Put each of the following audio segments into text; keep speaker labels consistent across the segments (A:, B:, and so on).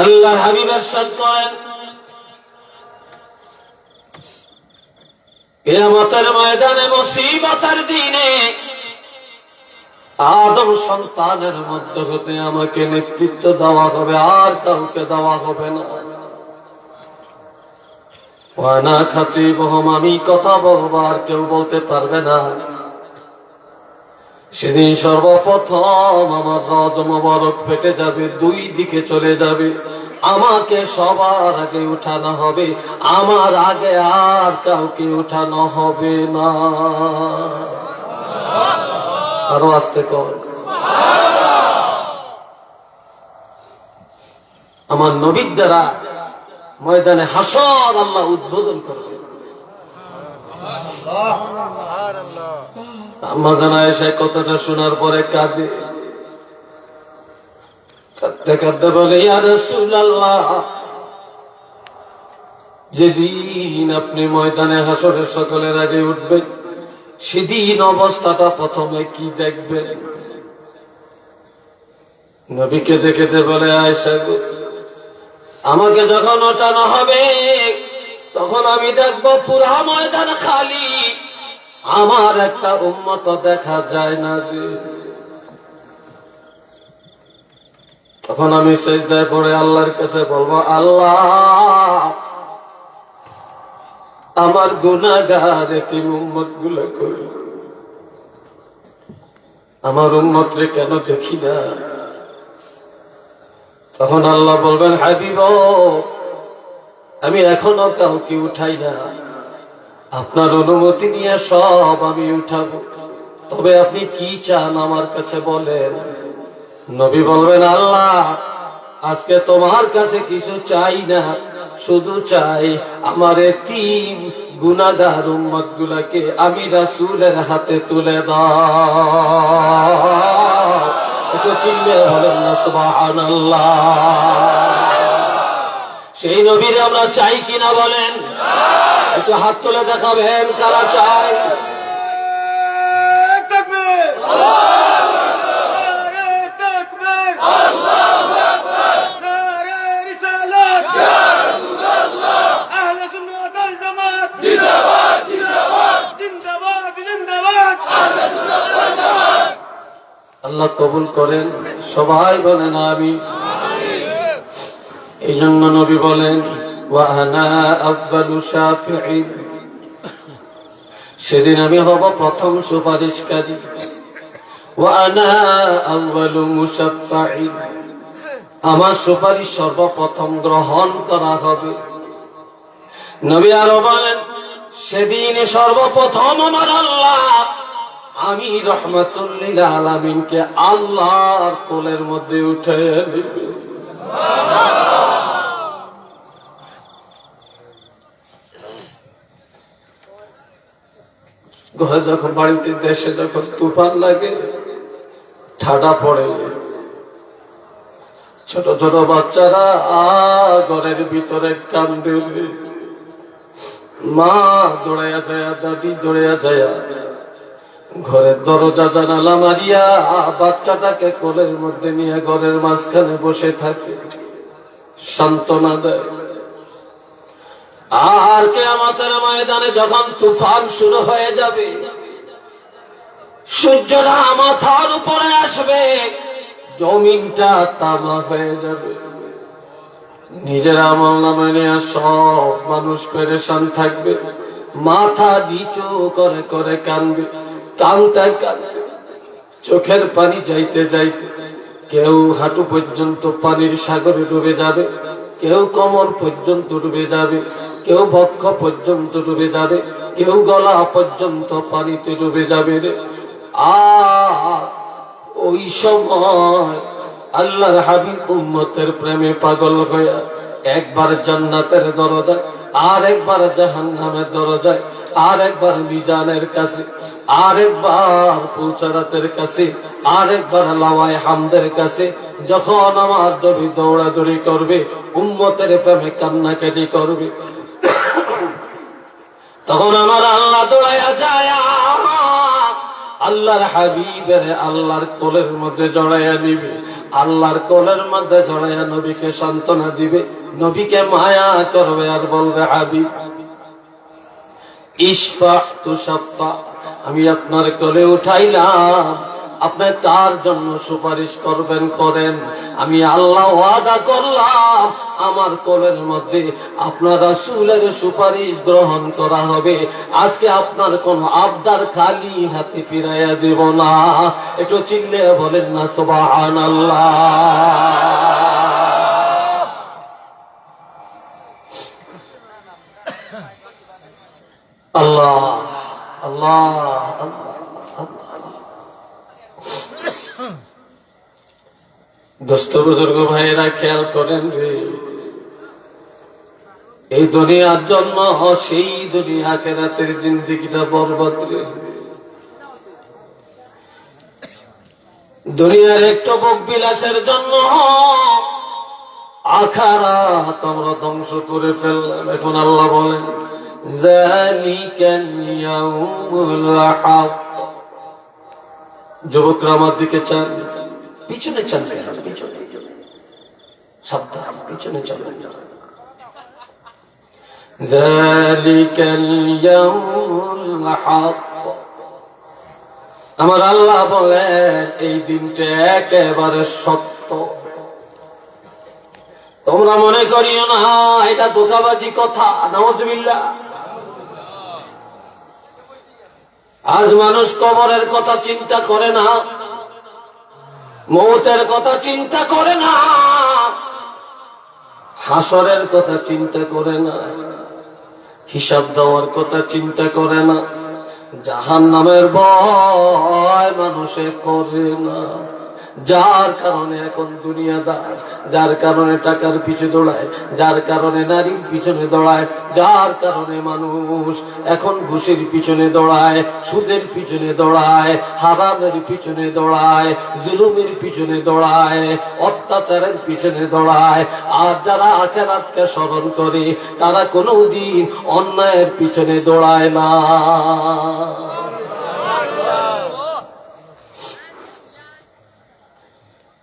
A: আল্লাহ হাবিবের সাদ করেন। কেয়ামতের ময়দানে মুসিবতের দিনে আদম সন্তানের মধ্যে হতে আমাকে নেতৃত্ব দেওয়া হবে, আর কাউকে দেওয়া হবে না। ওয়ানা খাতি বহম আমি কথা বলব, আর কেউ বলতে পারবে না। সেদিন সর্বপ্রথম আমার রদ মোবারক ফেটে যাবে, দুই দিকে চলে যাবে। আমাকে সবার আগে উঠানো হবে, আমার আগে আর কাউকে উঠানো হবে না। আরও আসতে কর। আমার নবীর দ্বারা ময়দানে হাসর আল্লাহ উদ্বোধন করবে। আম্মা জানা এসে কথাটা শোনার পরে কাঁদে। কাঁদতে কাঁদতে বলে যেদিন আপনি ময়দানে হাসরের সকলের আগে উঠবেন, সেদিন অবস্থাটা প্রথমে কি দেখবেন? নবীকে দেখে দে বলে আয়সা আমাকে যখন ওঠানো হবে, তখন আমি দেখব পুরা ময়দান খালি। আমার একটা উন্মত দেখা যায় না যে তখন আমি সেজদায় পড়ে আল্লাহর কাছে বলব, আল্লাহ, আমার গুনাগার এতিম উম্মতগুলো করি আমার উম্মত রে কেন দেখি না? তখন আল্লাহ বলবেন, হাবিব, আমি এখনও কাউকে উঠাই না। আপনার অনুমতি নিয়ে সব আমি উঠাবো। তবে আপনি কি চান আমার কাছে বলেন? নবী বলবেন, আল্লাহ, আজকে তোমার কাছে কিছু চাই না। শুধু চাই আমার তিন গুনাগার উম্মত গুলাকে আমি রাসুলের হাতে তুলে দাও। চিল্লে বলেন না, সুবহানাল্লাহ। সেই নবীরে আমরা চাই কিনা বলেন? একটু হাত তুলে দেখাবেন কারা চায়। আল্লাহ কবুল করেন সবাই বলেন আমি এই জন্য নবী বলেন ওয়াহানা আব্বালু শাফিঈ। সেদিন আমি হব প্রথম সুপারিশকারী। ওয়ানা আউয়ালু মুশাফফাঈ। আমার সুপারিশ সর্বপ্রথম গ্রহণ করা হবে। নবী আরও বলেন, সেদিন সর্বপ্রথম আমার আল্লাহ, আমি রহমতুল্লিল আলমিনকে আল্লাহর কোলের মধ্যে উঠে ঘরে যখন বাড়িতে দেশে যখন তুফান লাগে, ঠাডা পড়ে। ছোট ছোট বাচ্চারা আ ঘরের ভিতরে কান্দে। মা দৌড়াইয়া যায় দাদি দৌড়াইয়া যায় ঘরের দরজা, জানালা মারিয়া বাচ্চাটাকে কোলের মধ্যে নিয়ে ঘরের মাঝখানে বসে থাকে। সান্ত্বনা দেয়। আর কে আমাদের ময়দানে যখন তুফান শুরু হয়ে যাবে, সূর্যটা মাথার উপরে আসবে, জমিনটা তামা হয়ে যাবে। নিজের আমল নামে নিয়ে সব মানুষ পেরেশান থাকবে, মাথা নিচু করে করে কানবে, কানতে কানতে, চোখের পানি যাইতে যাইতে কেউ হাঁটু পর্যন্ত পানির সাগরে ডুবে যাবে। কেউ কমর পর্যন্ত ডুবে যাবে, কেউ বক্ষ পর্যন্ত ডুবে যাবে, কেউ গলা পর্যন্ত পানিতে ডুবে যাবে রে। আর ওই সময় আল্লাহর হাবিব উম্মতের প্রেমে পাগল হইয়া একবার জান্নাতের দরজায় আর একবার জাহান্নামের দরজায় আর একবার মিজানের কাছে আর একবার ফুলচারাতের কাছে আর একবার লাওয়ায় হামদের কাছে, যখন আমার নবী দৌড়াদৌড়ি করবে, উম্মতের প্রেমে কান্নাকাটি করবে। তখন আমার আল্লাহ দৌড়াইয়া যায় আল্লাহ আল্লাহর হাবিবের আল্লাহর কোলের মধ্যে জড়াইয়া দিবে আল্লাহর কোলের মধ্যে জড়াইয়া নবীকে সান্ত্বনা দিবে, নবীকে মায়া করবে আর বলবে, হাবিব আমি আপনার কোলে উঠাইলাম। আপনি তার জন্য সুপারিশ করবেন, করেন। আমি আল্লাহ ওয়াদা করলাম, আমার কোলের মধ্যে আপনার রাসূলের সুপারিশ গ্রহণ করা হবে। আজকে আপনার কোন আবদার খালি হাতে ফিরাইয়া দেব না। একটু চিল্লে বলেন না, সুবহানাল্লাহ। আল্লাহ আল্লাহ আল্লাহ দোস্ত বুজুর্গ ভাইয়েরা, খেয়াল করেন রে। এই দুনিয়ার জন্ম হ সেই দুনিয়া কেরাতের জিন্দিগিটা বরবাদ রে। দুনিয়ার একটু বক বিলাসের জন্য আখারা তোমরা ধ্বংস করে ফেললাম, এখন আল্লাহ বলেন। যুবকরা আমার দিকে চান পিছনে চান কেন পিছনে সাবধান পিছনে চলেন না ذلك اليوم الحق আমার আল্লাহ বলেন এই দিনটা একেবারে সত্য তোমরা মনে করিও না এটা দোকাবাজি কথা নওয়াজবিল্লাহ আজ মানুষ কবরের কথা চিন্তা করে না। মৌতের কথা চিন্তা করে না। হাসরের কথা চিন্তা করে না। হিসাব দেওয়ার কথা চিন্তা করে না। জাহান নামের বয় মানুষে করে না। যার কারণে এখন দুনিয়াদার, যার কারণে টাকার পিছু দৌড়ায়, যার কারণে নারীর পিছনে দৌড়ায়, যার কারণে মানুষ এখন ঘুষের পিছনে দৌড়ায়, সুদের পিছনে দৌড়ায়, হারামের পিছনে দৌড়ায়, জুলুমের পিছনে দৌড়ায়, অত্যাচারের পিছনে দৌড়ায়। আর যারা আখেরাতকে স্মরণ করে, তারা কোনোদিন অন্যায়ের পিছনে দৌড়ায় না।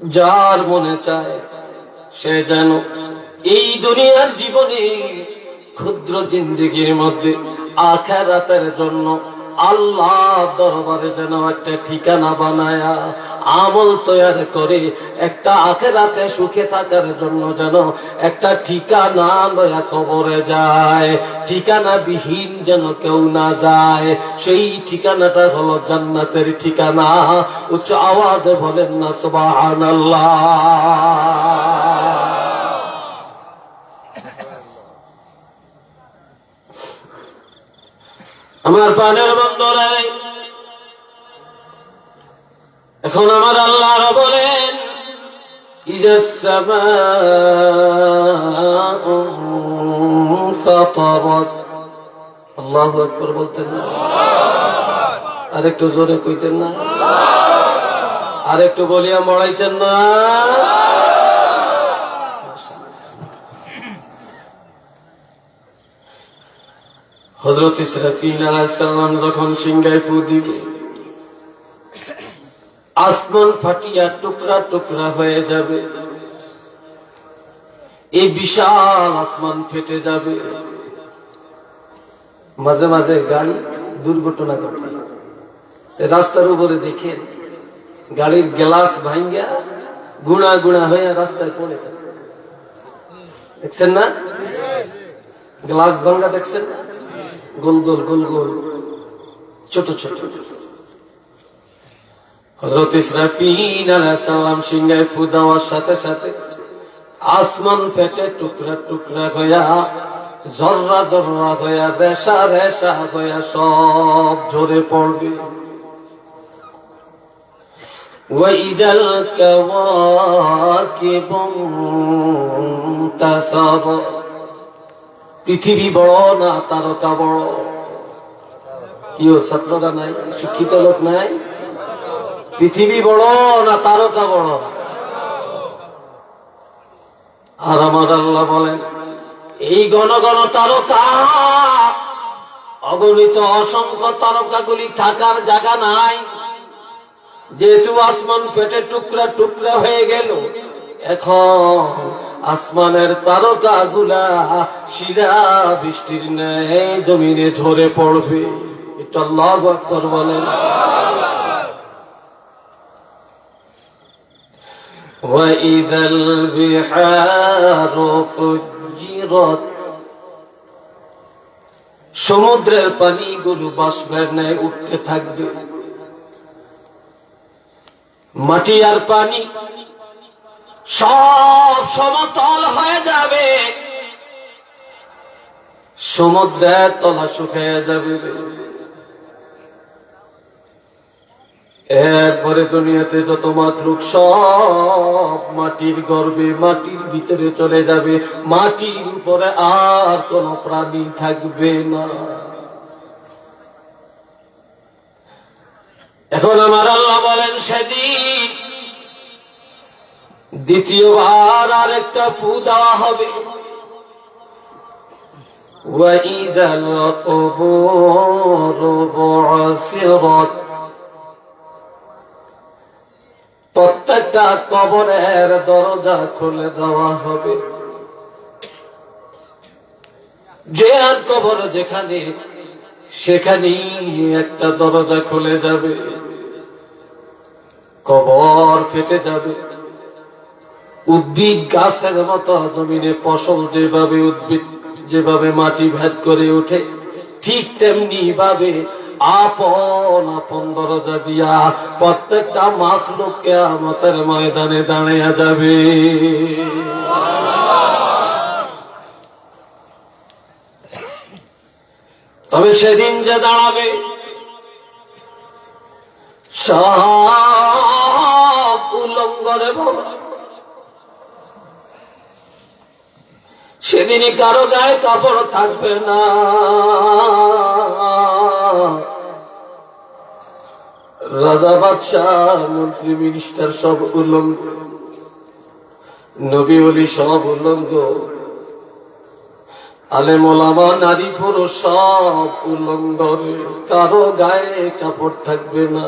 A: যার মনে চায় সে যেন এই দুনিয়ার জীবনে ক্ষুদ্র জিন্দিগির মধ্যে আখেরাতের জন্য আল্লাহ দরবারে যেন একটা ঠিকানা বানায়া আমল তৈরি করে একটা আখেরাতে সুখে থাকার জন্য যেন একটা ঠিকানা লয়া কবরে যায়। ঠিকানা বিহীন যেন কেউ না যায়। সেই ঠিকানাটা হলো জান্নাতের ঠিকানা। উচ্চ আওয়াজে বলেন না, সুবহানাল্লাহ। আমার প্রাণের বন্ধরে এখন আমার আল্লাহ বলেন আল্লাহ একবার বলতেন না। আর একটু জোরে কইতেন না। আরেকটু বলিয়া মড়াইতেন না। হজরত ইসরাফিল আলাইসাল্লাম যখন সিংহায় ফু দিবে, আসমান ফাটিয়া টুকরা টুকরা হয়ে যাবে। এই বিশাল আসমান ফেটে যাবে। মাঝে মাঝে গাড়ি দুর্ঘটনা ঘটে। রাস্তার উপরে দেখেন, গাড়ির গ্লাস ভাঙ্গা গুণা গুণা হয়ে রাস্তায় পড়ে থাকে। দেখছেন না? গ্লাস ভাঙ্গা দেখছেন না? গোল গোল গোল গোল ছোট ছোট হজরত ইসরাফিল আলাইসাল্লাম সিংহায় ফু দেওয়ার সাথে সাথে আসমান ফেটে টুকরা টুকরা হইয়া জর্রা জর্রা হইয়া রেশা রেশা হইয়া সব ঝরে পড়বে وإذا الكواكب انتصر পৃথিবী বড় না তারকা বড়। কিও ছাত্ররা নাই, শিক্ষিত লোক নাই। পৃথিবী বড় না তারকা বড়। আর আমার আল্লাহ বলেন, এই গণ গণ তারকা, অগণিত অসংখ্য তারকাগুলি থাকার জায়গা নাই। যেহেতু আসমান ফেটে টুকরা টুকরা হয়ে গেল, এখন আসমানের তারকা গুলা শিরা বৃষ্টির ন্যায় জমিনে ঝরে পড়বে এটা আল্লাহ আকবর বলেন وإذا البحار فجرت সমুদ্রের পানিগুলো বাষ্পের ন্যায় উঠতে থাকবে মাটি আর পানি সব সমতল হয়ে যাবে। সমুদ্রের তলা শুকিয়ে যাবে। এরপরে দুনিয়াতে যত মাতলুক সব মাটির গর্বে মাটির ভিতরে চলে যাবে। মাটির উপরে আর কোন প্রাণী থাকবে না। এখন আমার আল্লাহ বলেন, সেদিন দ্বিতীয়বার আর একটা ফু দেওয়া হবে وَإِذَا الْقُبُورُ بُعْثِرَتْ প্রত্যেকটা কবরের দরজা খুলে দেওয়া হবে যে আর কবর যেখানে সেখানেই একটা দরজা খুলে যাবে কবর ফেটে যাবে উদ্ভিদ গাছের মতো জমিনে ফসল যেভাবে উদ্ভিদ, যেভাবে মাটি ভেদ করে ওঠে, ঠিক তেমনি ভাবে আপন আপন দরজা দিয়া প্রত্যেকটা মাস লোককে আমাদের ময়দানে দাঁড়িয়ে যাবে। তবে সেদিন যে দাঁড়াবে, সব উল্লঙ্ঘনে ভরা সেদিনই কারও গায়ে কাপড় থাকবে না। রাজা, বাদশাহ, মন্ত্রী মিনিস্টার সব উল্লঙ্গ নবী বলি সব উল্লঙ্গ আলে ওলামা, নারী, পুরুষ সব উল্লঙ্গ কারও গায়ে কাপড় থাকবে না।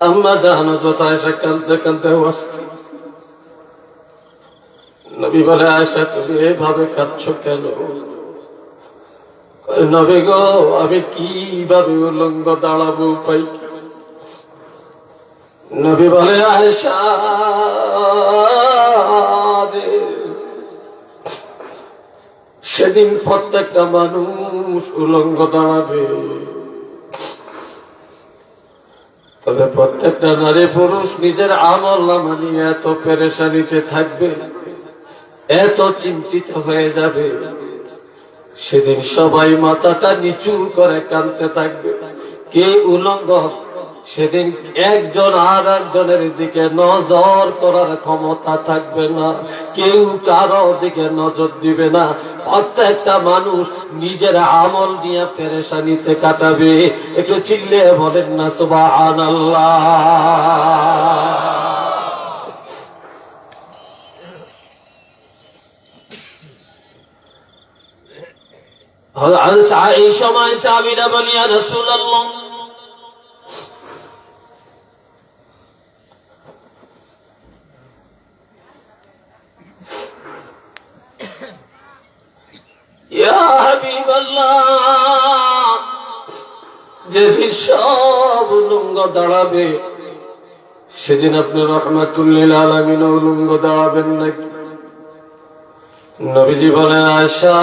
A: আমরা জানো যথায় এসে কানতে কানতে নবী বলে আয়সা, তুমি এভাবে কাঁদছ কেন? নবী গো, আমি কীভাবে উলঙ্গ দাঁড়াবো পাই নবী বলে আয়সা সেদিন প্রত্যেকটা মানুষ উলঙ্গ দাঁড়াবে। তবে প্রত্যেকটা নারী পুরুষ নিজের আমল নামা নিয়ে এত পেরেশানিতে থাকবে। এত চিন্তিত হয়ে যাবে। সেদিন সবাই মাথাটা নিচু করে কানতে থাকবে। কে উলঙ্গ সেদিন একজন আর একজনের দিকে নজর করার ক্ষমতা থাকবে না। কেউ কারও দিকে নজর দিবে না। প্রত্যেকটা মানুষ নিজের আমল নিয়ে পেরেশানিতে কাটাবে। একটু চিল্লে বলেন না সুবাহ এই সময় সাবিরা বলিয়া রসুল যেদিন সব উলঙ্গ দাঁড়াবে, সেদিন আপনি রহমাতুল্লিল আলমিন উলঙ্গ দাঁড়াবেন নাকি? নবীজি বলেন আয়সা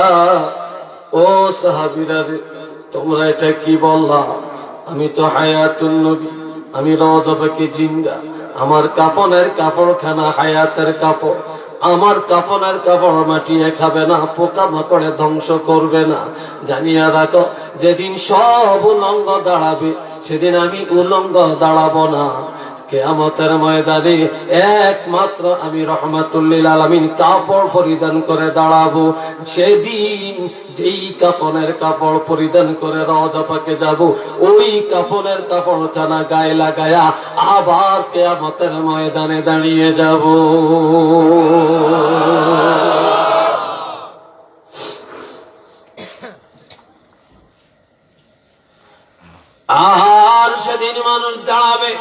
A: ও সাহাবিরা রে, তোমরা এটা কি বললা? আমি তো হায়াতুল নবী, আমি রজবাকে জিন্দা। আমার কাপনের কাপড়খানা হায়াতের কাপড়। আমার কাফনের কাপড় মাটিয়ে খাবে না পোকা মাকড়ে ধ্বংস করবে না। জানিয়া রাখো, যেদিন সব উলঙ্গ দাঁড়াবে, সেদিন আমি উলঙ্গ দাঁড়াবো না। কেয়ামতের ময়দানে একমাত্র আমি রহমাতুল্লিল আলমিন কাপড় পরিধান করে দাঁড়াবো। সেদিন যেই কাপনের কাপড় পরিধান করে রজাপাকে যাব, ওই কাপনের কাপড় খানা গায়ে লাগায়া আবার কেয়ামতের ময়দানে দাঁড়িয়ে যাব। আর সেদিন মানুষ দাঁড়াবে।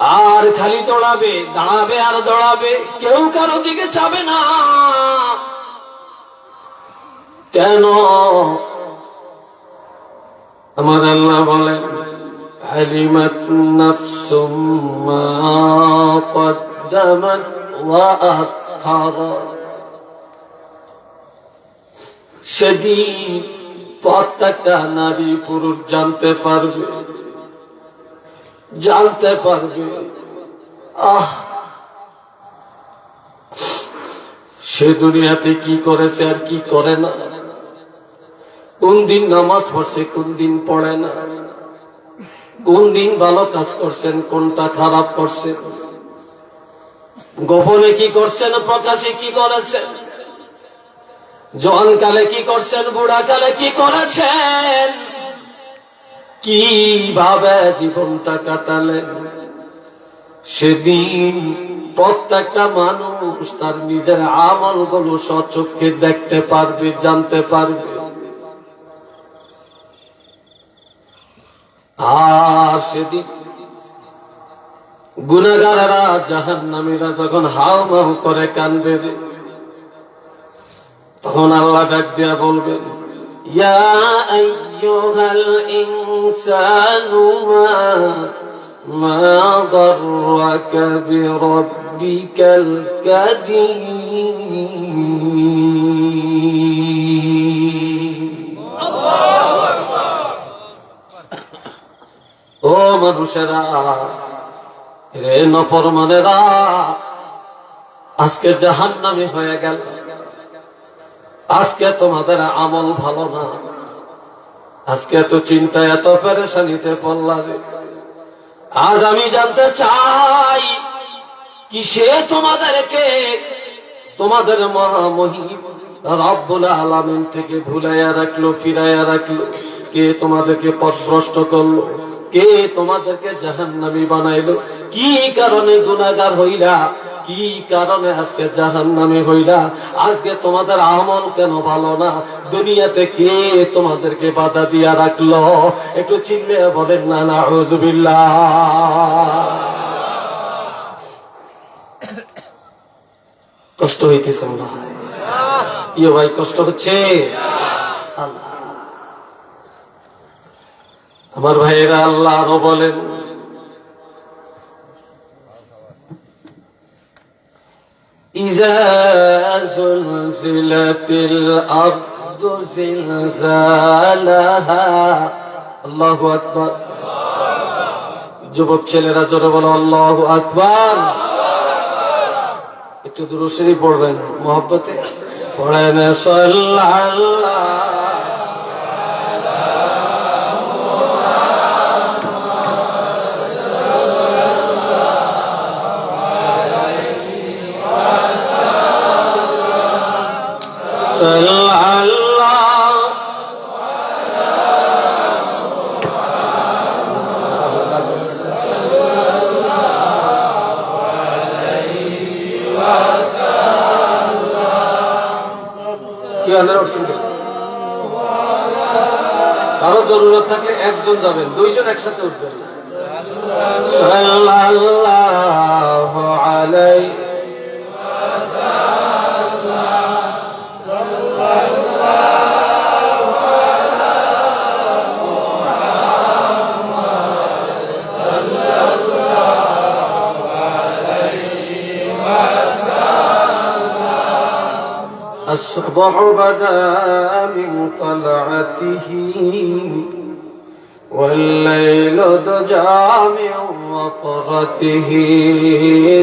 A: আর খালি দৌড়াবে, দাঁড়াবে আর দৌড়াবে, কেউ কারও দিকে চাবে না। কেন? আমার আল্লাহ বলেন কদ্দামাত ওয়া সেদিন প্রত্যেকটা নারী পুরুষ জানতে পারবে। জানতে পারবে। আহ। সে দুনিয়াতে কি করেছে আর কি করে না? কোন দিন নামাজ পড়ছে, কোন দিন পড়ে না? কোন দিন ভালো কাজ করছেন, কোনটা খারাপ করছেন? গোপনে কি করছেন, প্রকাশে কি করেছেন? জনকালে কি করছেন বুড়া কালে কি করেছেন? কীভাবে জীবনটা কাটালেন সেদিন প্রত্যেকটা মানুষ তার নিজের আমলগুলো সচক্ষে দেখতে পারবে, জানতে পারবে। আর সেদিন গুনাগারেরা জাহান নামীরা যখন হাও মাও করে কানবে তখন আল্লাহ ডাক দিয়া বলবেন, ইয়া আইয়ুহাল ইনসানু মা মা গররাকা বিরাব্বিকাল কারীম ও মানুষেরা রে নফরমানেরা আজকে জাহান্নামী হয়ে গেল। আজকে তোমাদের আমল ভালো না। আজকে এত চিন্তা এত পেরেশানিতে পড়লা রে আজ আমি জানতে চাই কি সে তোমাদেরকে, তোমাদের মহামহিম রব্বুল আলামিন থেকে ভুলাইয়া রাখল, ফিরাইয়া রাখল? কে তোমাদেরকে পথভ্রষ্ট করল? কে তোমাদেরকে জাহান্নামী বানাইলো? কি কারণে গুনাহগার হইলা? কি কারণে আজকে জাহান নামে হইলা? আজকে তোমাদের আমল কেন ভালো না? দুনিয়াতে কে তোমাদেরকে বাধা দিয়া রাখল? একটু চিনলে বলেন না না হুজুবিল্লাহ কষ্ট হইতেছে হয়। ইয়ে ভাই, কষ্ট হচ্ছে? আমার ভাইয়েরা আল্লাহ আরও বলেন। إذا زلزلت الأرض زلزالها الله أكبر যুবক ছেলেরা জোরে বলো আল্লাহ আকবার একটু দুরুশরী পড়বেন মোহব্বতে পড়েন সাল্লাল্লাহ সাল্লাল্লাহ একজন যাবেন দুইজন একসাথে উঠবেন না সাল্লাল্লাহু আলাইহি الصبح بدا من طلعته والليل جامع وفرته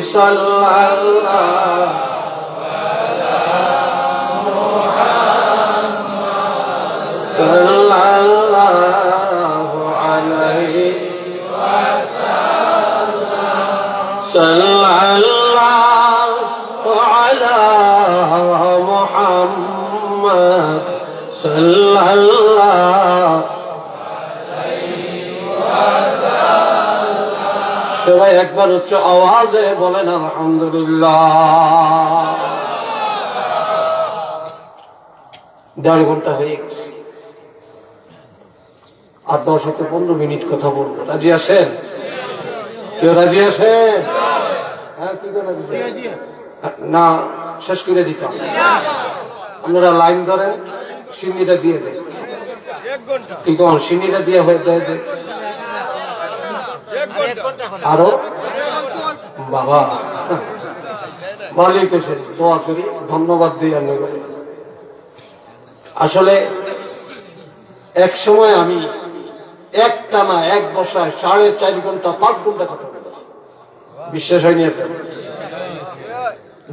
A: صلى الله على محمد صلى الله عليه وسلم. صلى الله على محمد صلى الله একবার উচ্চ আওয়াজে বলেন আলহামদুলিল্লাহ। দেড় ঘণ্টা হয়ে গেছে। আর দশ হতে পনেরো মিনিট কথা বলব। রাজি আছেন? কেউ রাজি আছেন হ্যাঁ? না শেষ করে দিতাম। আপনারা লাইন ধরে সিন্নিটা দিয়ে দেন। কি কন সিন্নিটা দিয়ে হয়ে দেয় যে আরও? বাবা। ভালোই পেয়েছেন দোয়া করি, ধন্যবাদ দিই আমি আসলে, এক সময় আমি এক টানা এক বসায় সাড়ে চার ঘণ্টা, পাঁচ ঘণ্টা কথা বলেছি। বিশ্বাস হয়নি আপনার?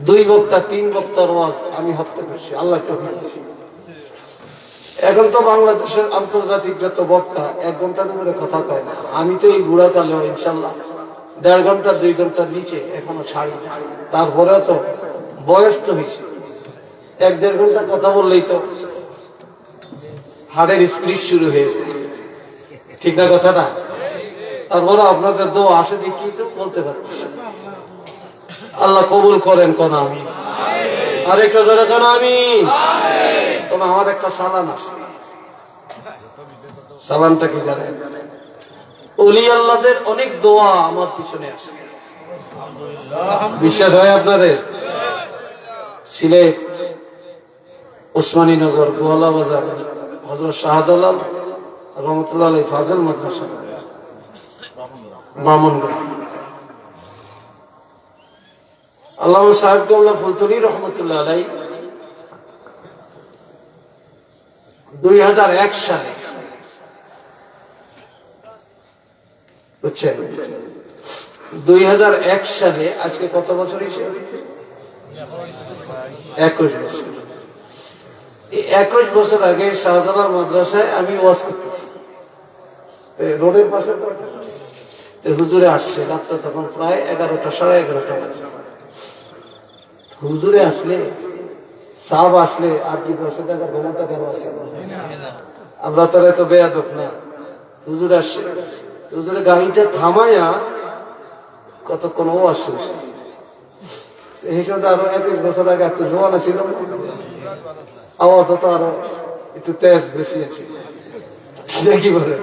A: দুই বক্তা, তিন বক্তার ওয়াজ আমি হত্যা করছি। আল্লাহ চোখে এখন তো বাংলাদেশের আন্তর্জাতিক যত বক্তা, এক ঘণ্টার উপরে কথা কয় না। আমি তো এই বুড়া কালেও ইনশাল্লাহ দেড় ঘণ্টা, দুই ঘণ্টার নিচে এখনও ছাড়ি না। তারপরেও তো বয়স তো হয়েছে এক দেড় ঘণ্টা কথা বললেই তো হাড়ের স্প্রিট শুরু হয়েছে ঠিক না কথাটা? তারপরে আপনাদের দো আসে দেখি তো বলতে পারতেছে। আল্লাহ কবুল করেন কোন আমি। আরেকটা জোরে কোন আমি। তবে আমার একটা সালান আছে। সালানটা কি জানেন? অলি আল্লাহদের অনেক দোয়া আমার পিছনে আছে। বিশ্বাস হয় আপনাদের? সিলেট, ওসমানীনগর গোয়ালা বাজার হজরত শাহদালাল রহমতুল্লাহ আলী ফাজল মাদ্রাসা। মামুনগঞ্জ আল্লাহ সাহেব ফুলতলি রহমতুল্লাহ আলাই সালে। বুঝছেন? দুই হাজার এক সালে, আজকে কত বছর হিসেবে একুশ বছর। একুশ বছর আগে শাহজালাল মাদ্রাসায় আমি ওয়াজ করতেছি। রোডের পাশে হুজুরে আসছে, রাত্রে তখন প্রায় এগারোটা, সাড়ে এগারোটা হুজুরে আসলে সাহাব আসলে আর কি বসে থাকার ক্ষমতা কেন আছে? আমরা তো এত বেয়াদক না। হুজুর আসছে হুজুরে গাড়িটা থামাইয়া কতক্ষণ ও আসছে হিসেবে আরও একুশ বছর আগে একটু জোয়ানা ছিল। আওয়াজ তো আরও একটু তেজ বেশি আছে। বলে।